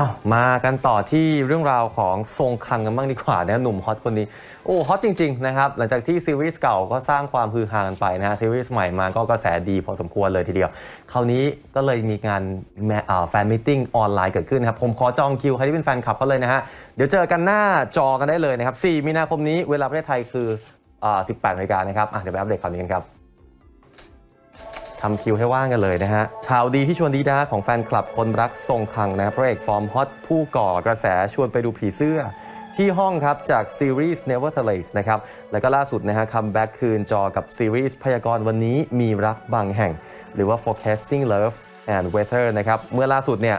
ามากันต่อที่เรื่องราวของทรงคังกันบ้างดีกว่านะหนุ่มฮอตคนนี้ โอ้ฮอตจริง ๆ นะครับ หลังจากที่ซีรีส์เก่าก็สร้างความฮือฮากันไปนะฮะซีรีส์ใหม่มาก็กระแสดีพอสมควรเลยทีเดียว คราวนี้ก็เลยมีงานแฟนมิทติ้งออนไลน์เกิดขึ้นครับ ผมขอจองคิวใครที่เป็นแฟนคลับเขาเลยนะฮะ เดี๋ยวเจอกันหน้าจอกันได้เลยนะครับ 4 มีนาคมนี้เวลาประเทศไทยคืออ่า18นาฬิกานะครับอะเดี๋ยวไปอัปเดตข่าวนี้กันครับ ทำคิวให้ว่างกันเลยนะฮะ ข่าวดีที่ชวนดีด้าของแฟนคลับคนรักทรงคังนะพระเอกฟอร์มฮอตผู้ก่อกระแสชวนไปดูผีเสื้อ ที่ห้องครับจากซีรีส์ Nevertheless นะครับ แล้วก็ล่าสุดนะฮะคัมแบ็กคืนจอกับซีรีส์พยากรณ์วันนี้มีรักบางแห่ง หรือว่า Forecasting Love and Weather นะครับ เมื่อล่าสุดเนี่ย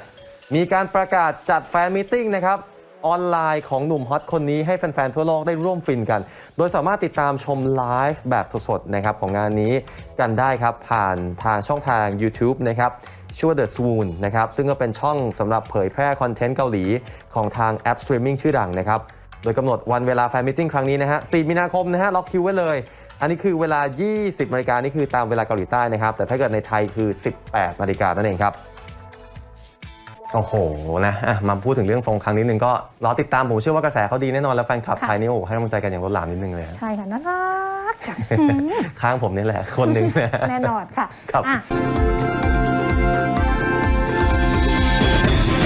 มีการประกาศจัดแฟนมิทติ้งนะครับ ออนไลน์ของหนุ่มฮอตคนนี้ให้แฟน ๆ ทั่วโลกได้ร่วมฟินกัน โดยสามารถติดตามชมไลฟ์แบบสดๆนะครับของงานนี้กันได้ครับ ผ่านทางช่องทาง YouTube นะครับชื่อว่า The Swoon นะครับซึ่งก็เป็นช่องสำหรับเผยแพร่คอนเทนต์เกาหลีของทางแอปสตรีมมิ่งชื่อดังนะครับโดยกำหนดวันเวลาแฟนมิทติ้งครั้งนี้นะฮะ 4 มีนาคมนะฮะ ล็อกคิวไว้เลย อันนี้คือเวลา 20นาฬิกานี่คือตามเวลาเกาหลีใต้นะครับ แต่ถ้าเกิดในไทยคือ 18นาฬิกานั่นเองครับ โอ้โหนะอะมาพูดถึงเรื่องทรงครั้งนิดนึงก็รอติดตามผมเชื่อว่ากระแสเขาดีแน่นอนแล้วแฟนคลับค่ะไทยนี่โอ้โหให้กำลังใจกันอย่างล้นหลามนิดนึงเลยฮะใช่ค่ะน่ารักค่ะข้างผมนี่แหละคนหนึ่งนะแน่นอนค่ะครับ อะ